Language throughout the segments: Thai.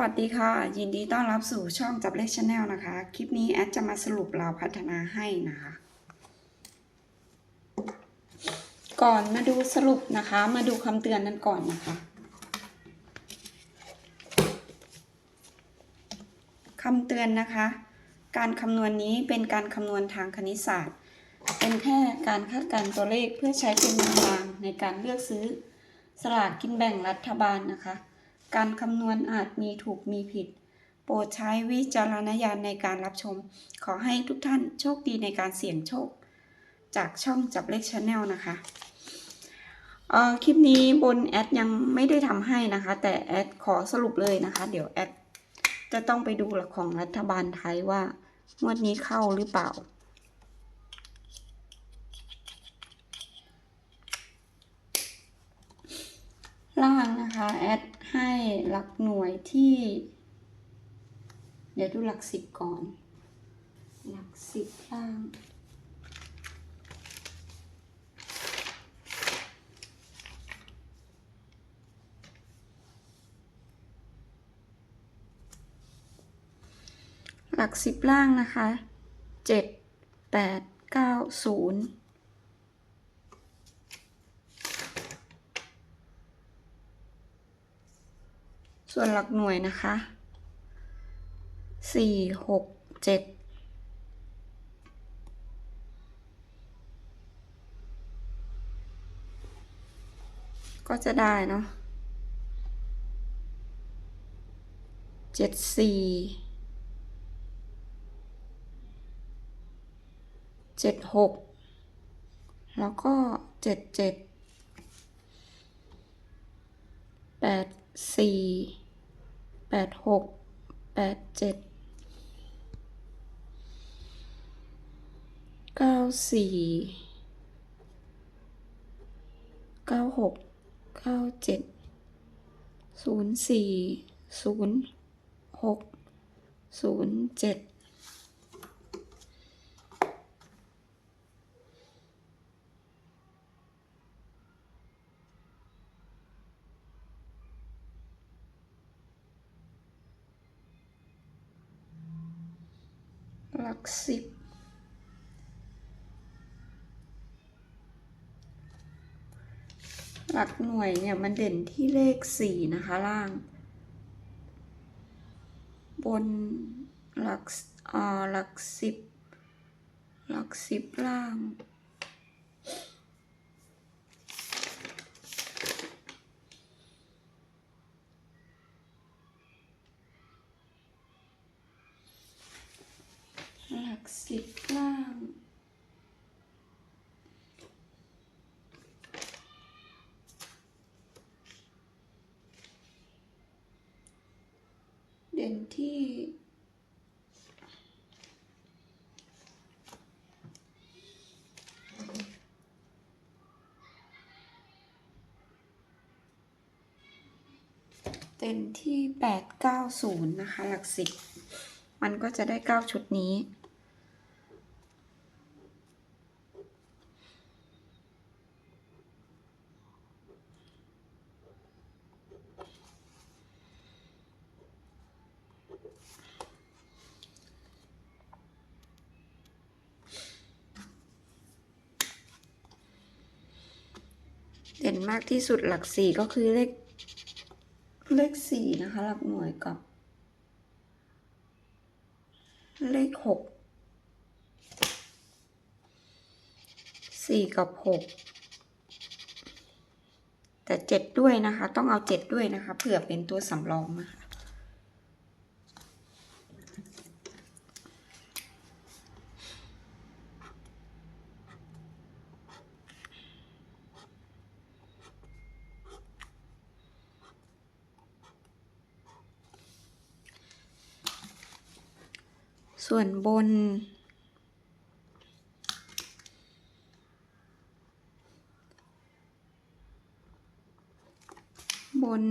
วัสดีค่ะ ยินดีต้อนรับสู่ช่องจับเลขชาแนลนะคะ คลิปนี้แอดจะมาสรุปเราพัฒนาให้นะคะ ก่อนมาดูสรุปนะคะ มาดูคำเตือนนั้นก่อนนะคะคำเตือนนะคะ การคำนวณนี้เป็นการคำนวณทางคณิตศาสตร์ เป็นแค่การคาดการณ์ตัวเลขเพื่อใช้เป็นแนวทางในการเลือกซื้อสลากกินแบ่งรัฐบาลนะคะ การคำนวณอาจมีถูกมีผิด โปรดใช้วิจารณญาณในการรับชม ขอให้ทุกท่านโชคดีในการเสี่ยงโชค จากช่องจับเลขชาแนลนะคะเอ่อคลิปนี้บนแอดยังไม่ได้ทำให้นะคะ แต่แอดขอสรุปเลยนะคะ เดี๋ยวแอดจะต้องไปดูของรัฐบาลไทยว่างวดนี้เข้าหรือเปล่า ล่างนะคะแอดให้หลักหน่วยที่ เดี๋ยวดูหลักสิบก่อน หลักสิบล่างหลักสิบล่างนะคะเจ็ดแปดเก้าศูนย์ ส่วนหลักหน่วยนะคะสี่หกเจ็ดก็จะได้เนาะเจ็ดสี่เจ็ดหกแล้วก็เจ็ดเจ็ดแปดสี่ แปดหกแปดเจ็ดเก้าสี่เก้าหกเก้าเจ็ดศูนย์สี่ศูนย์หกศูนย์เจ็ด หลักสิบหลักหน่วยเนี่ยมันเด่นที่เลขสี่นะคะล่าง บนหลักอ่าหลักสิบหลักสิบล่าง หลักสิบล่าง เด่นที่เด่นที่แปดเก้าศูนย์นะคะ หลักสิบ มันก็จะได้เก้าชุดนี้ เด่นมากที่สุดหลักสี่ก็คือเลข เลขสี่นะคะ หลักหน่วยกับ เลขหกสี่กับหกแต่เจ็ดด้วยนะคะ ต้องเอาเจ็ดด้วยนะคะเผื่อเป็นตัวสำรองนะคะ ส่วนบน บน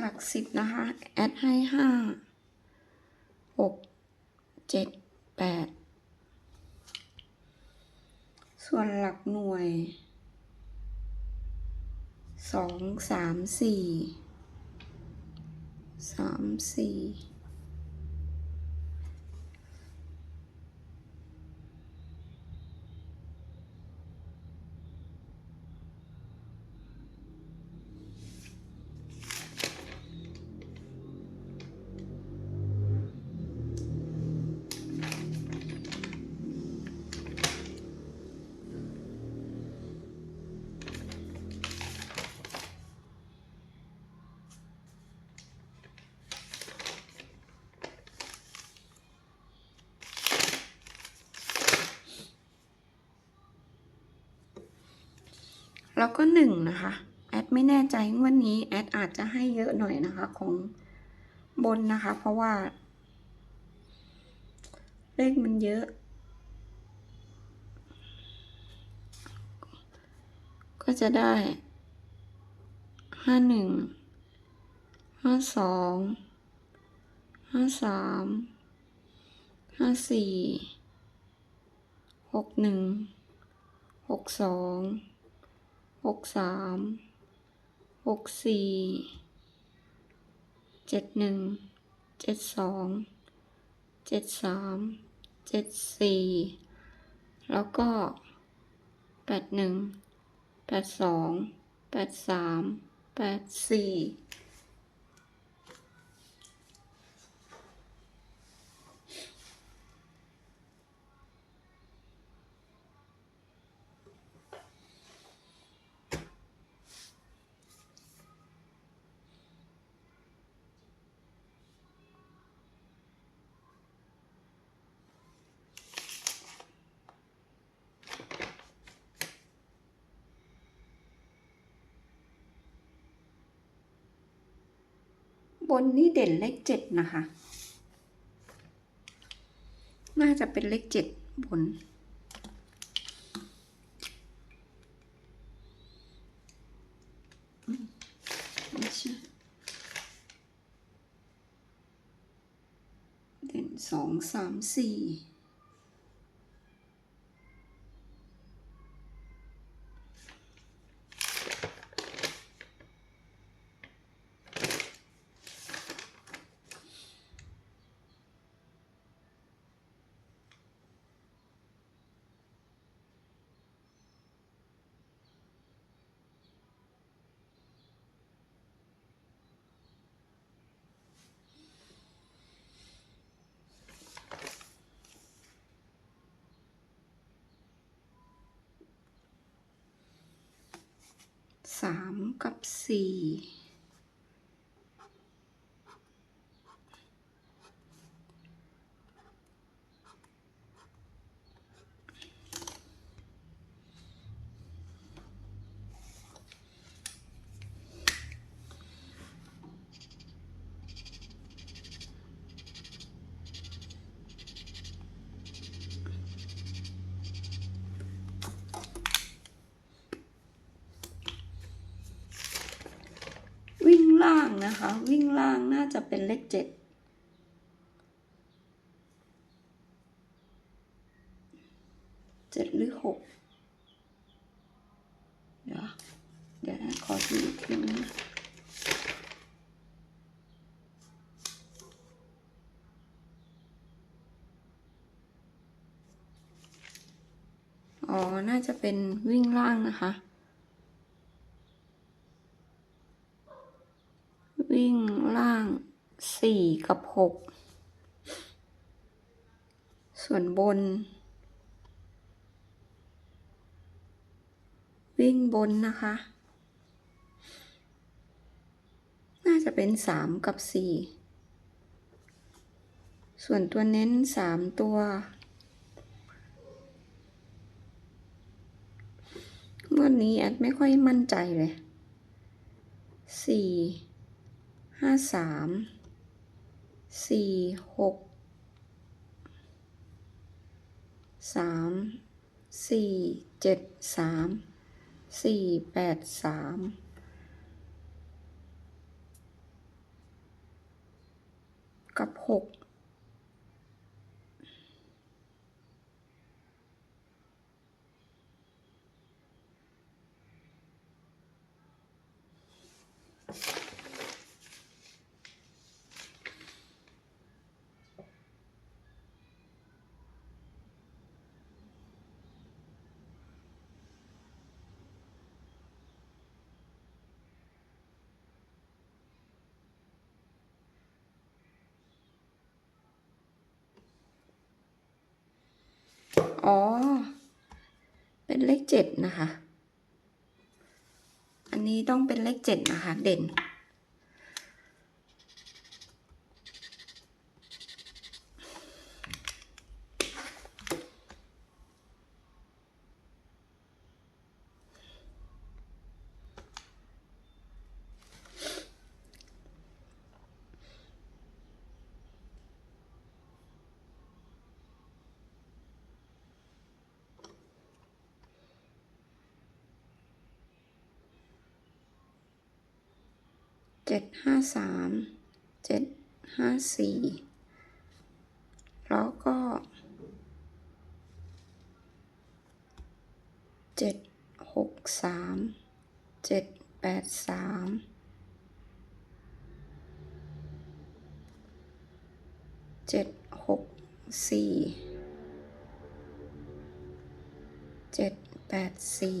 หลักสิบนะคะ แอดให้ห้าหกเจ็ดแปดส่วนหลักหน่วยสองสามสี่สามสี่ แล้วก็หนึ่งนะคะ แอดไม่แน่ใจงวันนี้แอดอาจจะให้เยอะหน่อยนะคะ ของบนนะคะ เพราะว่า เลขมันเยอะ ก็จะได้ห้าหนึ่งห้าสองห้าสามห้าสี่หกหนึ่งหกสอง หกสามหกสี่เจ็ดหนึ่งเจ็ดสองเจ็ดสามเจ็ดสี่แล้วก็แปดหนึ่งแปดสองแปดสามแปดสี่ บนนี่เด่นเลขเจ็ดนะคะ น่าจะเป็นเลขเจ็ดบน เด่นสองสามสี่าม กับสี่ วิ่งล่าง นะคะ วิ่งล่างน่าจะเป็นเลขเจ็ดเจ็ดหรือหกเดี๋ยวเดี๋ยวขอดูอีกทีนึงอ๋อ น่าจะเป็นวิ่งล่างนะคะ วิ่งล่าง สี่กับหกส่วนบน วิ่งบนนะคะ น่าจะเป็นสามกับสี่ส่วนตัวเน้นสามตัวงวดนี้แอดไม่ค่อยมั่นใจเลยสี่ห้าสาม สี่หกสามสี่เจ็ดสามสี่แปดสามกับหก อ๋อ เป็นเลขเจ็ดนะคะ อันนี้ต้องเป็นเลขเจ็ดนะคะ เด่น เจ็ดห้าสามเจ็ดห้าสี่แล้วก็เจ็ดหกสามเจ็ดแปดสามเจ็ดหกสี่เจ็ดแปดสี่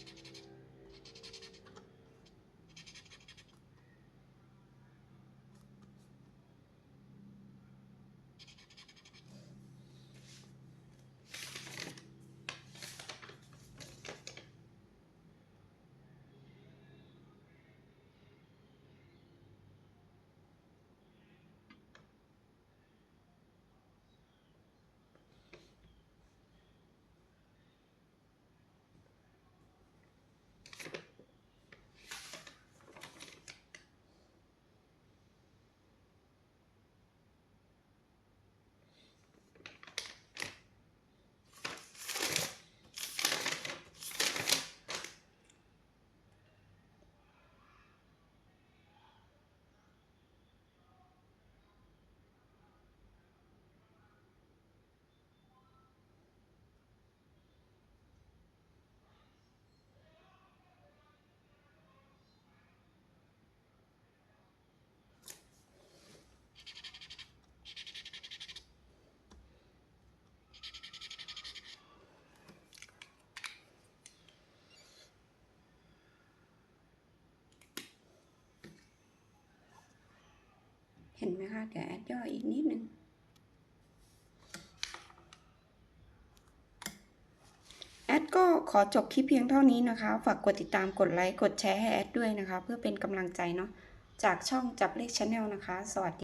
เห็นไหมคะ เดี๋ยวแอดย่ออีกนิดนึง แอดก็ขอจบคลิปเพียงเท่านี้นะคะ ฝากกดติดตามกดไลค์ กดแชร์ให้แอดด้วยนะคะ เพื่อเป็นกำลังใจเนาะ จากช่องจับเลขชาแนลนะคะ สวัสดี